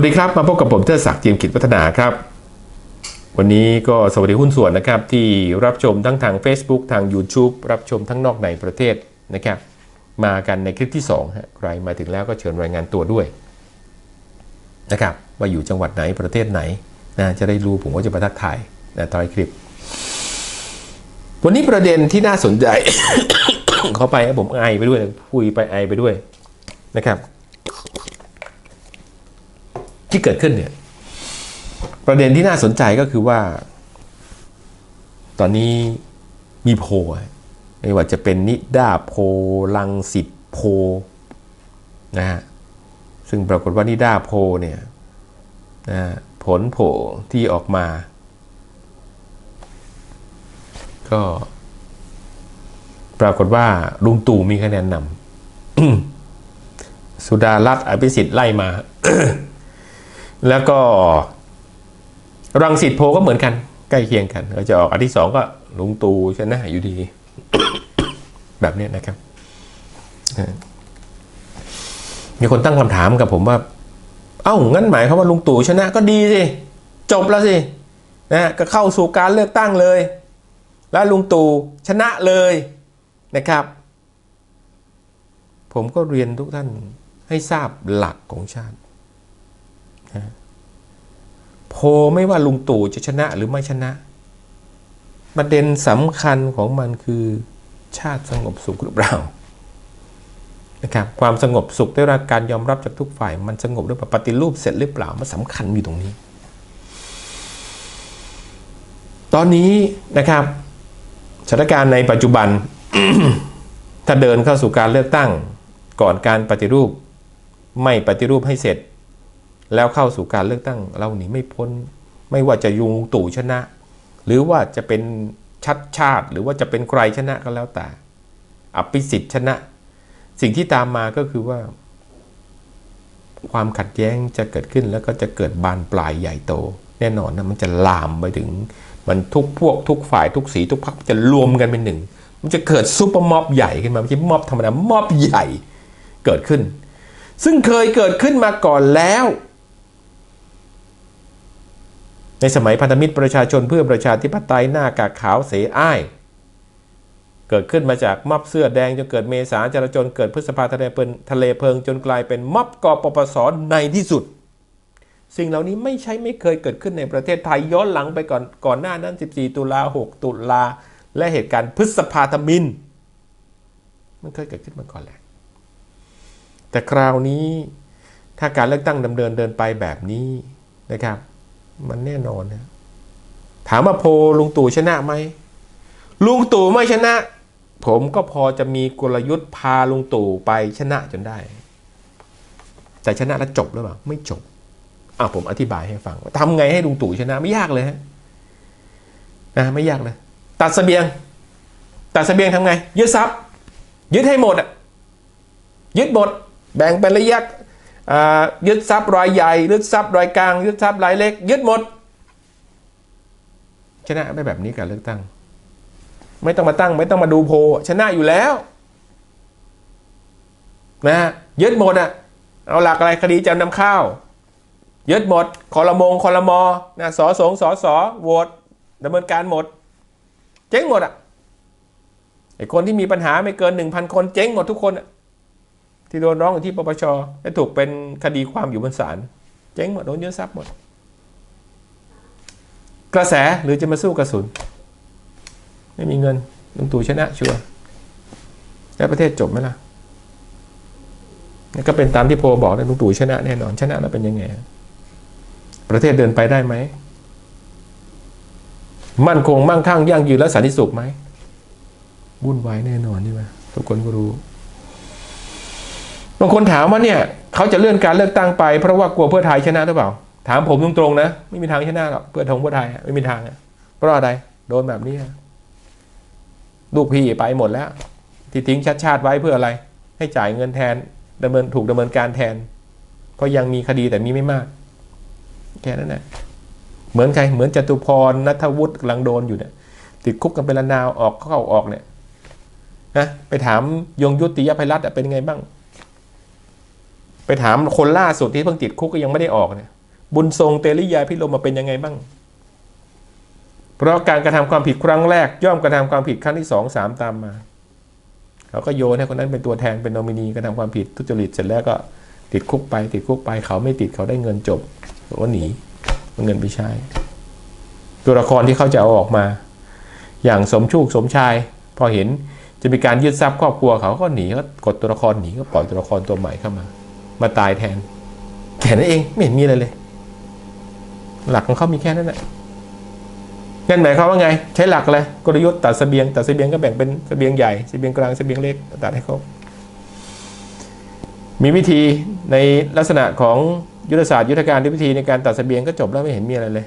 สวัสดีครับ มาพบกับผมเทดศักดิ์เจียมกิจวัฒนาครับ วันนี้ก็สวัสดีหุ้นส่วนนะครับที่รับชมทั้งทาง Facebook ทาง YouTube รับชมทั้งนอกในประเทศนะครับ มากันในคลิปที่2ฮะใครมาถึงแล้วก็เชิญรายงานตัวด้วยนะครับว่าอยู่จังหวัดไหนประเทศไหนนะจะได้รู้ผมก็จะมาทักทายนะตอนคลิป วันนี้ประเด็นที่น่าสนใจเข้าไปผมไอไปด้วยคุยไปไอไปด้วยนะครับ ที่เกิดขึ้นเนี่ย ประเด็นที่น่าสนใจก็คือว่า ตอนนี้มีโพไม่ว่าจะเป็นนิด้าโพลังสิตโพนะฮะซึ่งปรากฏว่านิด้าโพเนี่ยนะผลโผที่ออกมา ก็ปรากฏว่าลุงตู่มีคะแนนนำสุดารัตน์อภิสิทธิ์ไล่มา แล้วก็รังสิตโพก็เหมือนกัน ใกล้เคียงกันก็จะออกอันที่สองก็ลุงตูชนะอยู่ดี แบบนี้นะครับ มีคนตั้งคำถามกับผมว่า เอ้างั้นหมายความว่าลุงตู่ชนะก็ดีสิ จบแล้วสินะก็เข้าสู่การเลือกตั้งเลย แล้วลุงตู่ชนะเลยนะครับ ผมก็เรียนทุกท่านให้ทราบหลักของชาติ โพไม่ว่าลุงตู่จะชนะหรือไม่ชนะ ประเด็นสำคัญของมันคือชาติสงบสุขหรือเปล่านะครับความสงบสุขได้รับการยอมรับจากทุกฝ่าย มันสงบหรือเปล่าปฏิรูปเสร็จหรือเปล่ามันสำคัญอยู่ตรงนี้ ตอนนี้นะครับสถานการณ์ในปัจจุบัน ถ้าเดินเข้าสู่การเลือกตั้งก่อนการปฏิรูป ไม่ปฏิรูปให้เสร็จ แล้วเข้าสู่การเลือกตั้งเราหนีไม่พ้น ไม่ว่าจะยุงตู่ชนะ หรือว่าจะเป็นชัดชาติ หรือว่าจะเป็นใครชนะก็แล้วแต่อภิสิทธิ์ชนะ สิ่งที่ตามมาก็คือว่า ความขัดแย้งจะเกิดขึ้นแล้วก็จะเกิดบานปลายใหญ่โต แน่นอนนะมันจะลามไปถึง มันทุกพวกทุกฝ่ายทุกสีทุกพรรคจะรวมกันเป็นหนึ่ง มันจะเกิดซูเปอร์ม็อบใหญ่ขึ้นมาไม่ใช่ม็อบธรรมดาม็อบใหญ่เกิดขึ้น ซึ่งเคยเกิดขึ้นมาก่อนแล้ว ในสมัยพันธมิตรประชาชนเพื่อประชาธิปไตยหน้ากากขาวเสอ้าย เกิดขึ้นมาจากม็อบเสื้อแดงจนเกิดเมษาจราจนเกิดพฤษภาทะเลเพลิงทะเลเพิงจนกลายเป็นม็อบกปปสในที่สุด สิ่งเหล่านี้ไม่ใช่ไม่เคยเกิดขึ้นในประเทศไทยย้อนหลังไปก่อนก่อนหน้านั้น 14 ตุลา 6 ตุลา และเหตุการณ์พฤษภาธมิน มันเคยเกิดขึ้นมาก่อนแหละแต่คราวนี้ถ้าการเลือกตั้งดำเนินเดินไปแบบนี้นะครับ มันแน่นอนนะถามว่าโพลุงตู่ชนะไหมลุงตู่ไม่ชนะ ผมก็พอจะมีกลยุทธ์พาลุงตู่ไปชนะจนได้ แต่ชนะแล้วจบหรือเปล่าไม่จบอะผมอธิบายให้ฟังว่าทำไงให้ลุงตู่ชนะไม่ยากเลยฮะนะไม่ยากเลย ตัดเสบียง ตัดเสบียงทำไงยึดทรัพย์ยึดให้หมดอะยึดหมดแบ่งเป็นระยะ ยึดทรัพย์รายใหญ่ยึดทรัพย์รายกลางยึดทรัพย์รายเล็ก ยึดหมด ชนะได้แบบนี้การเลือกตั้ง ไม่ต้องมาตั้ง ไม่ต้องมาดูโพชนะอยู่แล้วนะฮะยึดหมดอะเอาหลักอะไรคดีจำนำข้าว ยึดหมดคอรมงคอรมอนะสอสงสอสอโหวตดำเนินการหมด เจ๊งหมดอะไอคนที่มีปัญหาไม่เกินหนึ่งพันคนเจ๊งหมดทุกคนอะ ที่โดนร้องอยู่ที่ปปชและถูกเป็นคดีความอยู่บนศาลเจ๊งหมดโดนยึดทรัพย์หมด กระแสหรือจะมาสู้กระสุน ไม่มีเงินลุงตู่ชนะชัวร์แล้วประเทศจบไหมล่ะนี่ก็เป็นตามที่โพบอกนะลุงตู่ชนะแน่นอนชนะแล้วเป็นยังไง ประเทศเดินไปได้ไหม มั่นคงมั่งคั่งยั่งยืนและสันติสุขไหมวุ่นวายแน่นอนนี่ไหมทุกคนก็รู้ บางคนถามว่าเนี่ยเขาจะเลื่อนการเลือกตั้งไปเพราะว่ากลัวเพื่อไทยชนะหรือเปล่า ถามผมตรงๆนะ ไม่มีทางชนะหรอกเพื่อทงเพื่อไทยไม่มีทางอะเพราะอะไรโดนแบบนี้ลูกพี่ไปหมดแล้ว ที่ทิ้งชัดชาติไว้เพื่ออะไร ให้จ่ายเงินแทนดำเนินถูกดำเนินการแทนเพราะยังมีคดีแต่มีไม่มากแค่นั้นแหละเหมือนใครเหมือนจตุพรนัทวุฒิกำลังโดนอยู่เนี่ยติดคุกกันเป็นละนาวออกเข้าออกเนี่ยนะไปถามยงยุติยภัยรัตน์เป็นไงบ้าง ไปถามคนล่าสุดที่เพิ่งติดคุกก็ยังไม่ได้ออกเนี่ย บุญทรงเตลิยาพิรมมาเป็นยังไงบ้าง เพราะการกระทำความผิดครั้งแรก ย่อมกระทำความผิดครั้งที่สองสามตามมาเขาก็โยนให้คนนั้นเป็นตัวแทนเป็นโนมินีกระทำความผิดทุจริตเสร็จแล้วก็ติดคุกไป ติดคุกไปเขาไม่ติดเขาได้เงินจบเขาก็หนีเอาเงินไปใช้ตัวละครที่เขาจะเอาออกมา อย่างสมชูกสมชาย พอเห็นจะมีการยึดทรัพย์ครอบครัวเขาก็หนีก็กดตัวละครหนีก็ปล่อยตัวละครตัวใหม่เข้ามา มาตายแทนแค่นั้นเองไม่เห็นมีอะไรเลย หลักของเขามีแค่นั้นแหละนั่นหมายความว่าไง ใช้หลักอะไรกลยุทธ์ตัดเสบียงตัดเสบียงก็แบ่งเป็นเสบียงใหญ่เสบียงกลางเสบียงเล็กตัดให้เขามีวิธีในลักษณะของยุทธศาสตร์ยุทธการที่วิธีในการตัดเสบียงก็จบแล้วไม่เห็นมีอะไรเลย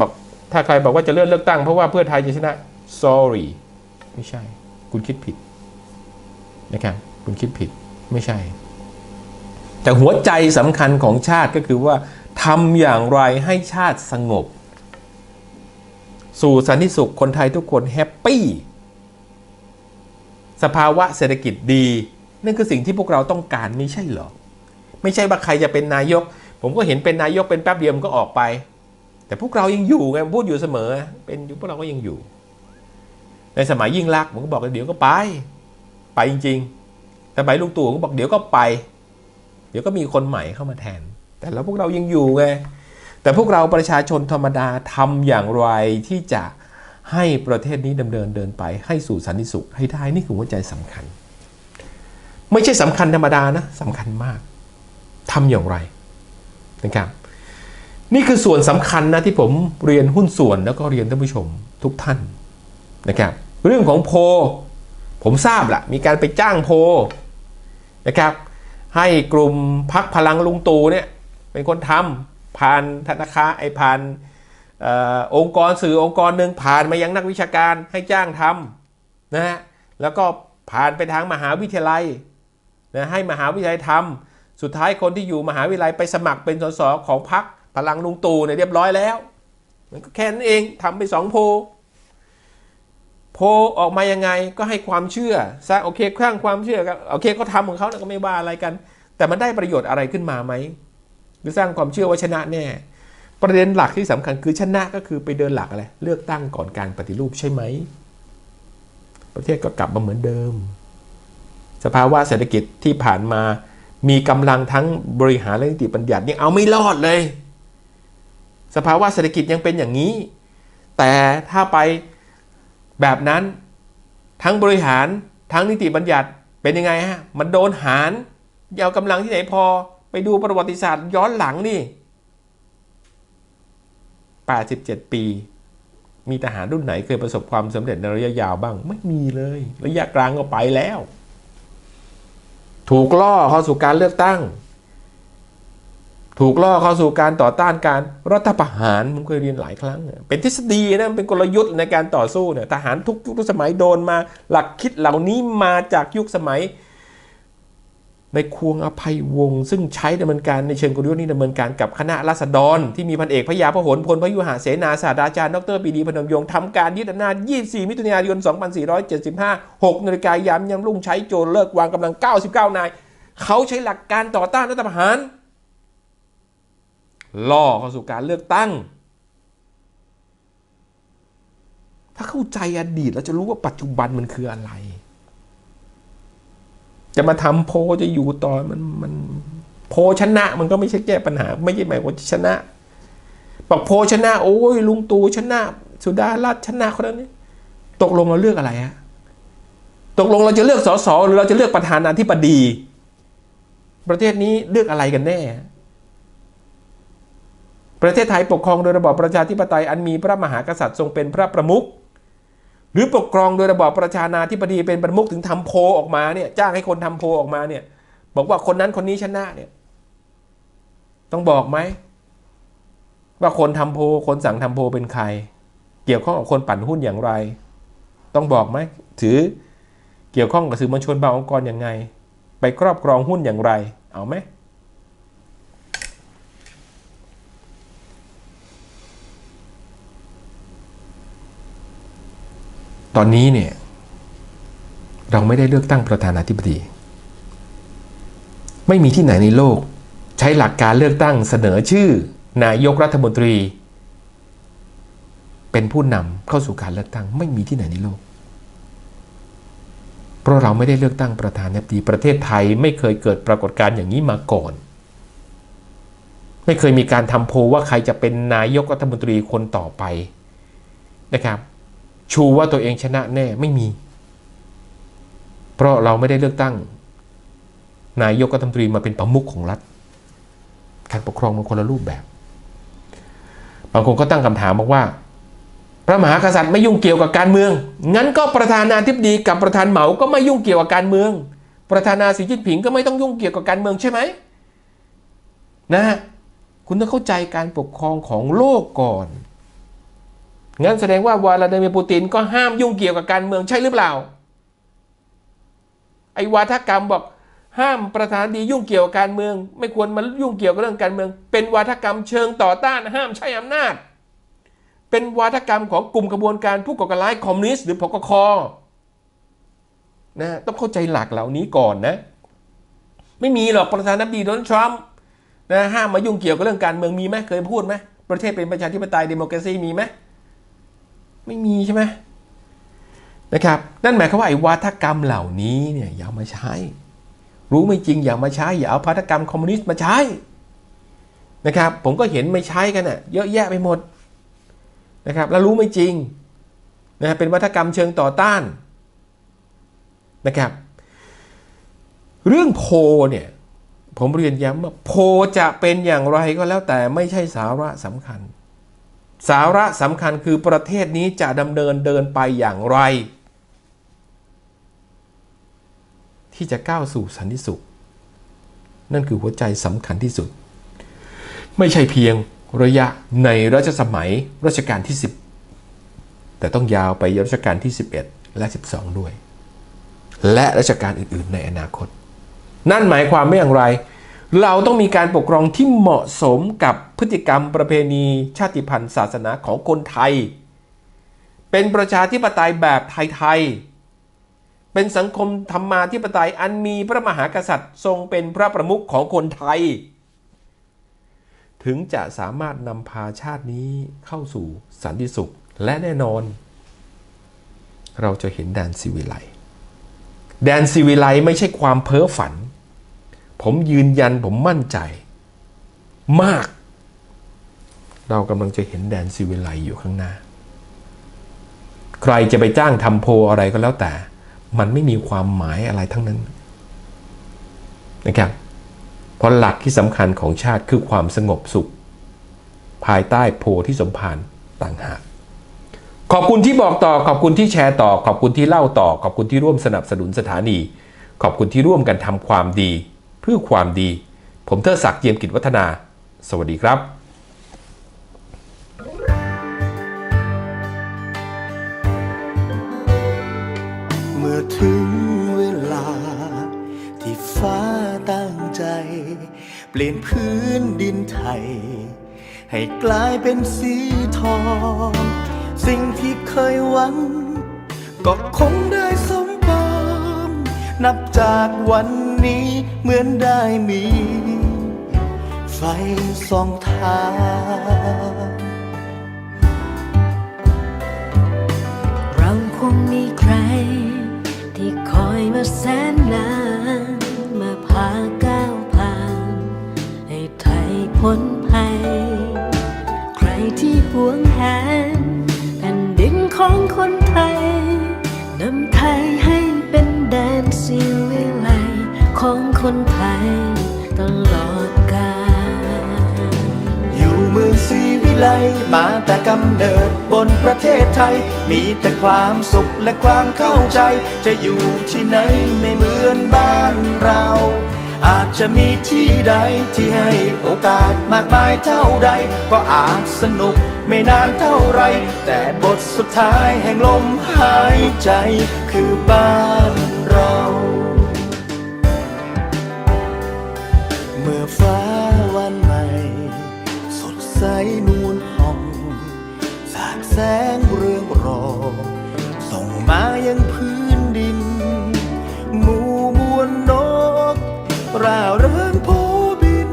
บอกถ้าใครบอกว่าจะเลื่อนเลือกตั้งเพราะว่าเพื่อไทยจะชนะ sorry ไม่ใช่ คุณคิดผิดนะครับคุณคิดผิดไม่ใช่ แต่หัวใจสำคัญของชาติก็คือว่าทำอย่างไรให้ชาติสงบ สู่สันติสุขคนไทยทุกคนแฮปปี้ สภาวะเศรษฐกิจดี นั่นคือสิ่งที่พวกเราต้องการไม่ใช่เหรอ ไม่ใช่ว่าใครจะเป็นนายก ผมก็เห็นเป็นนายกเป็นแป๊บเดียวมันก็ออกไป แต่พวกเรายังอยู่ไงพูดอยู่เสมอ เป็นอยู่พวกเราก็ยังอยู่ ในสมัยยิ่งรักษณ์ผมก็บอกเดี๋ยวก็ไป ไปจริงๆแต่สมัยลุงตู่ก็บอกเดี๋ยวก็ไป เดี๋ยวก็มีคนใหม่เข้ามาแทน แต่แล้วพวกเรายังอยู่ไงแต่พวกเราประชาชนธรรมดาทำอย่างไรที่จะให้ประเทศนี้ดำเนินเดินไป ให้สู่สันติสุขให้ได้นี่คือหัวใจสำคัญ ไม่ใช่สำคัญธรรมดานะสำคัญมากทำอย่างไรนะครับ นี่คือส่วนสำคัญนะที่ผมเรียนหุ้นส่วนแล้วก็เรียนท่านผู้ชมทุกท่านนะครับ เรื่องของโพลผมทราบละมีการไปจ้างโพลนะครับ ให้กลุ่มพักพลังลุงตู่เนี่ยเป็นคนทำผ่านธนาคารไอผ่านอองค์กรสื่อองค์กรหนึ่งผ่านมายังนักวิชาการให้จ้างทำนะฮะแล้วก็ผ่านไปทางมหาวิทยาลัยนะให้มหาวิทยาลัยทำสุดท้ายคนที่อยู่มหาวิทยาลัยไปสมัครเป็นสสของพักพลังลุงตู่เนี่ยเรียบร้อยแล้ว มันก็แค่นั้นเองทำไปสองโพ โพลออกมายังไงก็ให้ความเชื่อสร้างโอเคสร้างความเชื่อก็โอเคเขาทำของเขาก็ไม่ว่าอะไรกัน แต่มันได้ประโยชน์อะไรขึ้นมาไหมหรือสร้างความเชื่อว่าชนะแน่ ประเด็นหลักที่สำคัญคือชนะก็คือไปเดินหลักอะไรเลือกตั้งก่อนการปฏิรูปใช่ไหม ประเทศก็กลับมาเหมือนเดิม สภาวะเศรษฐกิจที่ผ่านมามีกำลังทั้งบริหารและนิติบัญญัติยังเอาไม่รอดเลย สภาวะเศรษฐกิจยังเป็นอย่างนี้ แต่ถ้าไป แบบนั้นทั้งบริหารทั้งนิติบัญญัติเป็นยังไงฮะ มันโดนหารยาวกำลังที่ไหนพอไปดูประวัติศาสตร์ย้อนหลังนี่87 ปี มีทหารรุ่นไหนเคยประสบความสำเร็จในระยะยาวบ้าง ไม่มีเลย ระยะกลางก็ไปแล้ว ถูกล่อเข้าสู่การเลือกตั้ง ถูกล่อเข้าสู่การต่อต้านการรัฐประหารผมเคยเรียนหลายครั้ง เป็นทฤษฎีนะเป็นกลยุทธ์ในการต่อสู้เนี่ยทหารทุกยุคทุกสมัยโดนมา หลักคิดเหล่านี้มาจากยุคสมัย ในควงอภัยวงศ์ซึ่งใช้ดำเนินการในเชิงกลยุทธ์นี้ดำเนินการกับคณะราษฎร ที่มีพันเอกพระยาพหลพลพยุหเสนาศาสตราจารย์ดรปีดีพนมยงค์ทำการยึดอำนาจ 24 มิถุนายน 2475 6นาฬิกายามยำรุ่งใช้โจรเลิกวางกำลัง 99 นาย เขาใช้หลักการต่อต้านรัฐประหาร ล่อเข้าสู่การเลือกตั้ง ถ้าเข้าใจอดีตเราจะรู้ว่าปัจจุบันมันคืออะไร จะมาทำโพจะอยู่ต่อมันมันโพชนะมันก็ไม่ใช่แก้ปัญหา ไม่ใช่หมายว่าชนะบอกโพชนะ โอ้ยลุงตู่ชนะ สุดารัตชนะคนนั้นตกลงเราเลือกอะไรฮะตกลงเราจะเลือกสสหรือเราจะเลือกประธานาธิบดี ประเทศนี้เลือกอะไรกันแน่ ประเทศไทยปกครองโดยระบอบประชาธิปไตยอันมีพระมหากษัตริย์ทรงเป็นพระประมุขหรือปกครองโดยระบอบประชานาธิปดีเป็นประมุขถึงทำโพออกมาเนี่ยจ้างให้คนทำโพออกมาเนี่ย บอกว่าคนนั้นคนนี้ชนะเนี่ยต้องบอกไหมว่าคนทำโพคนสั่งทำโพเป็นใคร เกี่ยวข้องกับคนปั่นหุ้นอย่างไร ต้องบอกไหมถือเกี่ยวข้องกับสื่อมวลชนบางองค์กรอย่างไง ไปครอบครองหุ้นอย่างไร เอาไหม ตอนนี้เนี่ยเราไม่ได้เลือกตั้งประธานาธิบดี ไม่มีที่ไหนในโลก ใช้หลักการเลือกตั้งเสนอชื่อนายกรัฐมนตรี เป็นผู้นำเข้าสู่การเลือกตั้ง ไม่มีที่ไหนในโลก เพราะเราไม่ได้เลือกตั้งประธานาธิบดีประเทศไทยไม่เคยเกิดปรากฏการณ์อย่างนี้มาก่อน ไม่เคยมีการทำโพลว่าใครจะเป็นนายกรัฐมนตรีคนต่อไปนะครับ ชูว่าตัวเองชนะแน่ไม่มี เพราะเราไม่ได้เลือกตั้ง นายกรัฐมนตรีมาเป็นประมุขของรัฐ การปกครองมันคนละรูปแบบ บางคนก็ตั้งคำถามบอกว่า พระมหากษัตริย์ไม่ยุ่งเกี่ยวกับการเมือง งั้นก็ประธานาธิบดีกับประธานเหมาก็ไม่ยุ่งเกี่ยวกับการเมือง ประธานาสีจิ้นผิงก็ไม่ต้องยุ่งเกี่ยวกับการเมืองใช่ไหมนะ คุณต้องเข้าใจการปกครองของโลกก่อน งั้นแสดงว่าวลาดิเมียร์ปูตินก็ห้ามยุ่งเกี่ยวกับการเมืองใช่หรือเปล่า ไอ้วาทกรรมบอกห้ามประธานดียุ่งเกี่ยวกับการเมือง ไม่ควรมายุ่งเกี่ยวกับเรื่องการเมือง เป็นวาทกรรมเชิงต่อต้านห้ามใช้อำนาจ เป็นวาทกรรมของกลุ่มกระบวนการผู้ก่อการร้ายคอมมิวนิสต์หรือพกคนะต้องเข้าใจหลักเหล่านี้ก่อนนะ ไม่มีหรอกประธานาธิบดีโดนทรัมป์นะห้ามมายุ่งเกี่ยวกับเรื่องการเมืองมีไหมเคยพูดไหมประเทศเป็นประชาธิปไตยเดโมแครซีมีไหม ไม่มีใช่ไหมนะครับนั่นหมายความว่าไอ้วาทกรรมเหล่านี้เนี่ยอย่ามาใช้ รู้ไม่จริงอย่ามาใช้ อย่าเอาวาทกรรมคอมมิวนิสต์มาใช้นะครับผมก็เห็นไม่ใช้กันอะเยอะแยะไปหมดนะครับแล้วรู้ไม่จริงนะเป็นวัฒกรรมเชิงต่อต้านนะครับเรื่องโพเนี่ยผมเรียนย้ำว่าโพจะเป็นอย่างไรก็แล้วแต่ไม่ใช่สาระสำคัญ สาระสำคัญคือประเทศนี้จะดำเนินเดินไปอย่างไร ที่จะก้าวสู่สันติสุข นั่นคือหัวใจสำคัญที่สุด ไม่ใช่เพียงระยะในรัชสมัยรัชกาลที่ 10 แต่ต้องยาวไปรัชกาลที่ 11 และ 12 ด้วย และรัชกาลอื่น ๆ ในอนาคต นั่นหมายความไม่อย่างไร เราต้องมีการปกครองที่เหมาะสมกับพฤติกรรมประเพณีชาติพันธุ์ศาสนาของคนไทย เป็นประชาธิปไตยแบบไทยๆ เป็นสังคมธรรมาธิปไตยอันมีพระมหากษัตริย์ทรงเป็นพระประมุขของคนไทย ถึงจะสามารถนำพาชาตินี้เข้าสู่สันติสุขและแน่นอน เราจะเห็นแดนซิวิไลแดนซิวิไลไม่ใช่ความเพ้อฝัน ผมยืนยันผมมั่นใจ มาก เรากำลังจะเห็นแดนซิวิไลอยู่ข้างหน้า ใครจะไปจ้างทำโพอะไรก็แล้วแต่ มันไม่มีความหมายอะไรทั้งนั้นนะครับเพราะหลักที่สำคัญของชาติคือความสงบสุข ภายใต้โพธิสมภารต่างหากขอบคุณที่บอกต่อขอบคุณที่แชร์ต่อ ขอบคุณที่เล่าต่อ ขอบคุณที่ร่วมสนับสนุนสถานี ขอบคุณที่ร่วมกันทำความดี พื่อความดี ผมเทิดศักดิ์เจียมกิจวัฒนา สวัสดีครับเมื่อถึงเวลา ที่ฟ้าตั้งใจ เปลี่ยนพื้นดินไทย ให้กลายเป็นสีทอง สิ่งที่เคยหวัง ก็คงได้สมปองนับจากวัน นี้เหมือนได้มี ไฟส่องทางเราคงมีใครำเนิดบนประเทศไทย มีแต่ความสุขและความเข้าใจ จะอยู่ที่ไหนไม่เหมือนบ้านเรา อาจจะมีที่ใดที่ให้โอกาสมากมายเท่าใด ก็อาจสนุกไม่นานเท่าไร แต่บทสุดท้ายแห่งลมหายใจคือบ้านเราเมื่อฟ้าวันใหม่ สดใส แสงเรืองรอ ส่งมายังพื้นดิน หมู่มวลนก ร่าเริงโพบิน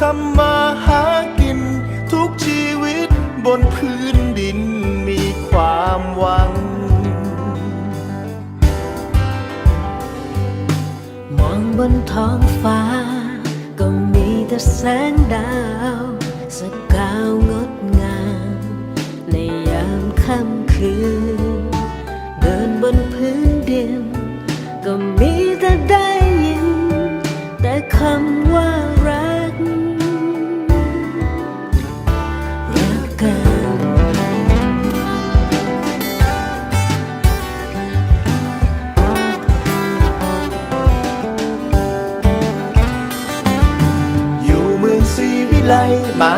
ทำมาหากิน ทุกชีวิตบนพื้นดินมีความหวัง มองบนท้องฟ้า ก็มีแต่แสงดาว สกาวงดงาม คืน เดินบนพื้นดิน ก็มีแต่ได้ยิน แต่คำว่ารัก รักกันอยู่เมืองศรีวิไลมา